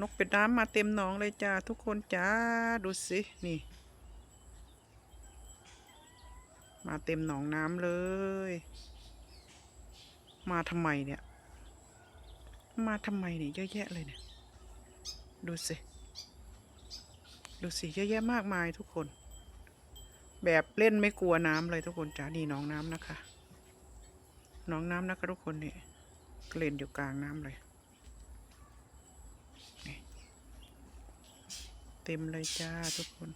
นกเป็ดน้ำมาเต็มหนองเลยจ้าทุกคนจ้าดูสินี่ มาเต็มหนองน้ำเลย มาทำไมเนี่ย มาทำไมเนี่ยเยอะแยะเลยเนี่ยดูสิดูสิเยอะแยะมากมายทุกคน แบบเล่นไม่กลัวน้ำเลยทุกคนจ้านี่หน้องน้ำนะคะหน้องน้ำนะคะทุกคนเนี่ยเล่นอยู่กลางน้ำเลย เต็มเลยจ้าทุกคน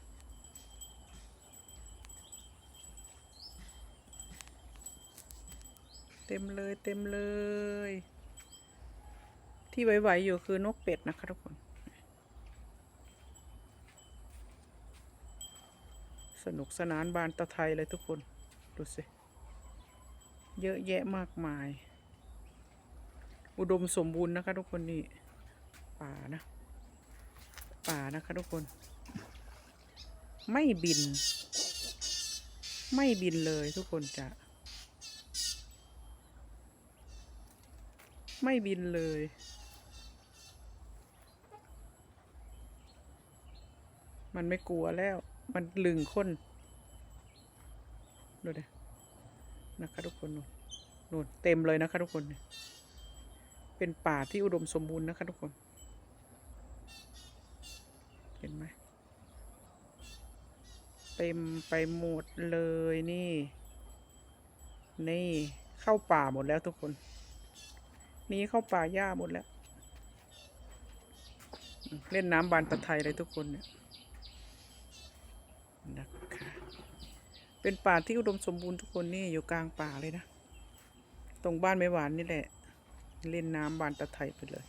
เต็มเลยเต็มเลย ที่ไหวๆอยู่คือนกเป็ดนะคะทุกคน สนุกสนานบานตะไทยเลยทุกคน ดูสิ เยอะแยะมากมาย อุดมสมบูรณ์นะคะทุกคนนี่ป่านะ ป่านะคะทุกคน ไม่บิน ไม่บินเลยทุกคนจะ ไม่บินเลยมันไม่กลัวแล้ว มันลึงค้นดูดินะคะทุกคนนู่นนู่นเต็มเลยนะคะทุกคน เป็นป่าที่อุดมสมบูรณ์นะคะทุกคน เห็นไหม เต็มไปหมดเลยนี่ นี่เข้าป่าหมดแล้วทุกคน นี้เข้าป่าหญ้าหมดแล้ว เล่นน้ำบานตะไทยเลยทุกคนเนี่ยนะคะเป็นป่าที่อุดมสมบูรณ์ทุกคนนี่อยู่กลางป่าเลยนะ ตรงบ้านไม่หวานนี่แหละ เล่นน้ำบานตะไทยไปเลย